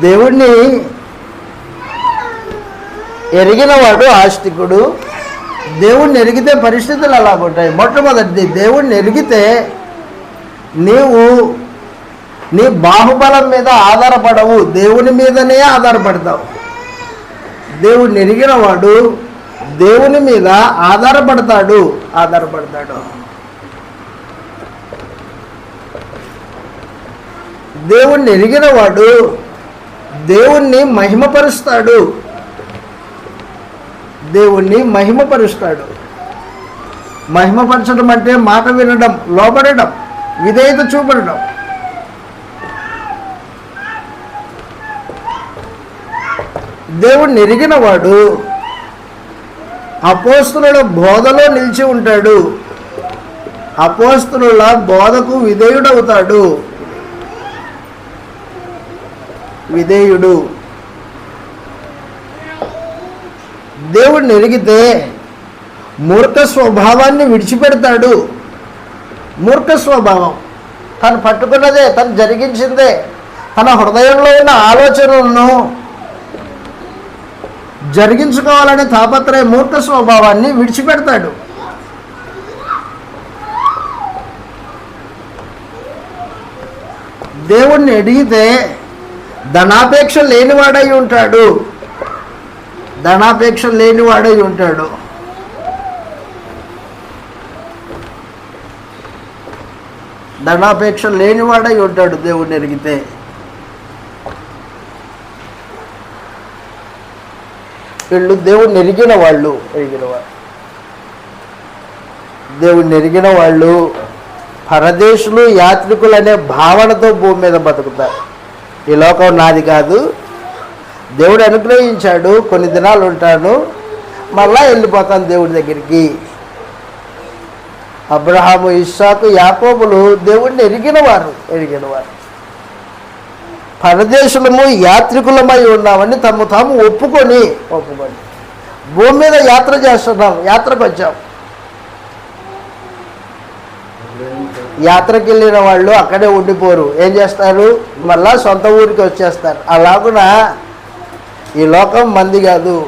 దేవుణ్ణి ఎరిగినవాడు ఆస్తికుడు. దేవుణ్ణి ఎరిగితే పరిస్థితులు అలా ఉంటాయి. మొట్టమొదటిది దేవుణ్ణి ఎరిగితే నీవు నీ బాహుబలం మీద ఆధారపడవు. దేవుని మీదనే ఆధారపడతావు. దేవుణ్ణి ఎరిగిన వాడు దేవుని మీద ఆధారపడతాడు. ఆధారపడతాడు. దేవుణ్ణి ఎరిగిన వాడు దేవుణ్ణి మహిమపరుస్తాడు. దేవుణ్ణి మహిమపరుస్తాడు. మహిమపరచడం అంటే మాట వినడం లోబడడం విధేయత చూపడడం దేవుణ్ణి ఎరిగిన వాడు అపోస్తుల బోధలో నిలిచి ఉంటాడు. అపోస్తుల బోధకు విధేయుడవుతాడు. విధేయుడు. దేవుడిని ఎరిగితే మూర్ఖ స్వభావాన్ని విడిచిపెడతాడు. మూర్ఖ స్వభావం. తను పట్టుకున్నదే తను జరిగించిందే తన హృదయంలో ఉన్న ఆలోచనలను జరిగించుకోవాలనే తాపత్రయ మూర్ఖ స్వభావాన్ని విడిచిపెడతాడు. దేవుణ్ణి అడిగితే ధనాపేక్ష లేనివాడై ఉంటాడు. ధనాపేక్ష లేనివాడై ఉంటాడు. ధనాపేక్ష లేనివాడై ఉంటాడు దేవుణ్ణి ఎరిగితే. వీళ్ళు దేవుణ్ణి ఎరిగిన వాళ్ళు. ఎరిగిన వాళ్ళు. దేవుణ్ణి ఎరిగిన వాళ్ళు పరదేశులు యాత్రికులు అనే భావనతో భూమి మీద బతుకుతారు. ఈ లోకం నాది కాదు. దేవుడు అనుగ్రహించాడు కొన్ని దినాలు ఉంటాను మళ్ళా వెళ్ళిపోతాను దేవుడి దగ్గరికి. అబ్రహాము ఇస్సాకు యాకోబులు దేవుడిని ఎరిగినవారు ఎరిగినవారు. పరదేశులము యాత్రికులమై ఉన్నామని తమ తాము ఒప్పుకొని ఒప్పుకొని. భూమి మీద యాత్ర చేస్తున్నాం యాత్రకు వచ్చాం. యాత్రకి వెళ్ళిన వాళ్ళు అక్కడే ఉండిపోరు. ఏం చేస్తారు? మళ్ళా సొంత ఊరికి వచ్చేస్తారు. అలాగున ఈ లోకం మంది కాదు.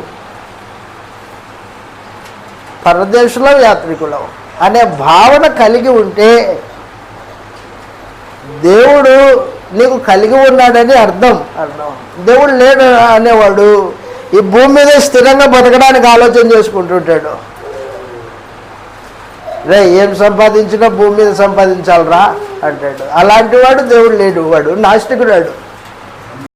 పరదేశంలో యాత్రికులం అనే భావన కలిగి ఉంటే దేవుడు నీకు కలిగి ఉన్నాడని అర్థం అర్థం. దేవుడు లేడు అనేవాడు ఈ భూమి మీద స్థిరంగా బతకడానికి ఆలోచన చేసుకుంటుంటాడు. రే ఏం సంపాదించినా భూమి మీద సంపాదించాలరా అంటాడు. అలాంటి వాడు దేవుడు లేడు వాడు నాస్తికుడాడు